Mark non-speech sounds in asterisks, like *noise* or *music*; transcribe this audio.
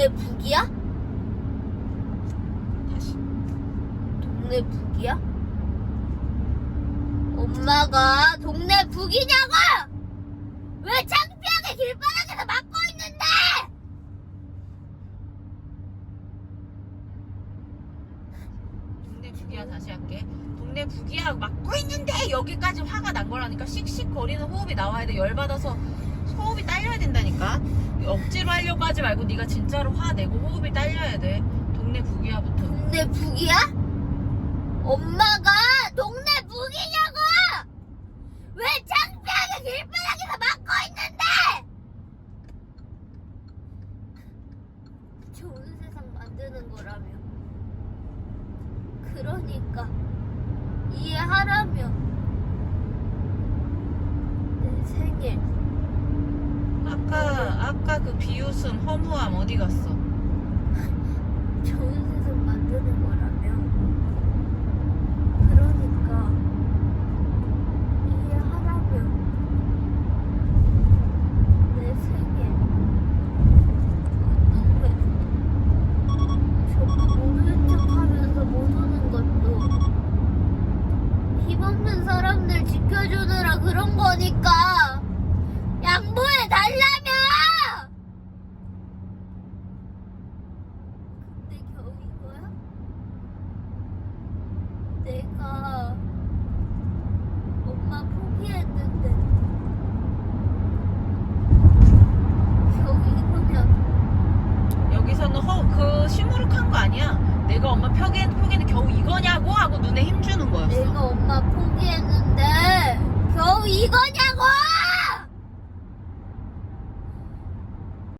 동네 북이야? 다시. 동네 북이야? 엄마가 동네 북이냐고! 왜 창피하게 길바닥에서 막고 있는데! 동네 북이야 다시 할게. 동네 북이야 막고 있는데 여기까지 화가 난 거라니까 씩씩 거리는 호흡이 나와야 돼. 열 받아서 호흡이 딸려야 된다니까. 억지로 하려고 하지 말고 네가 진짜로 화 내고 호흡이 딸려야 돼. 동네 북이야부터. 동네 북이야? 엄마가 동네 북이냐고! 왜 창피하게 길바닥에서 막고 있는데! 좋은 세상 만드는 거라며. 그러니까 이해하라며. 내 생일 아까 그 비웃음 허무함 어디 갔어? *laughs* 좋은 세상 만드는 거라며. 그러니까 이해하라며. 내. 왜 저도 모르는 척하면서 못 오는 것도 힘없는 사람들 지켜주느라 그런 거니까 양보해 달라며. 근데 겨우 이거야? 내가 엄마 포기했는데 겨우 이거면 여기서는 허그 시무룩한 거 아니야. 내가 엄마 표기 표기는 겨우 이거냐고 하고 눈에 힘 주는 거였어. 내가 엄마 포기했는데 겨우 이거야?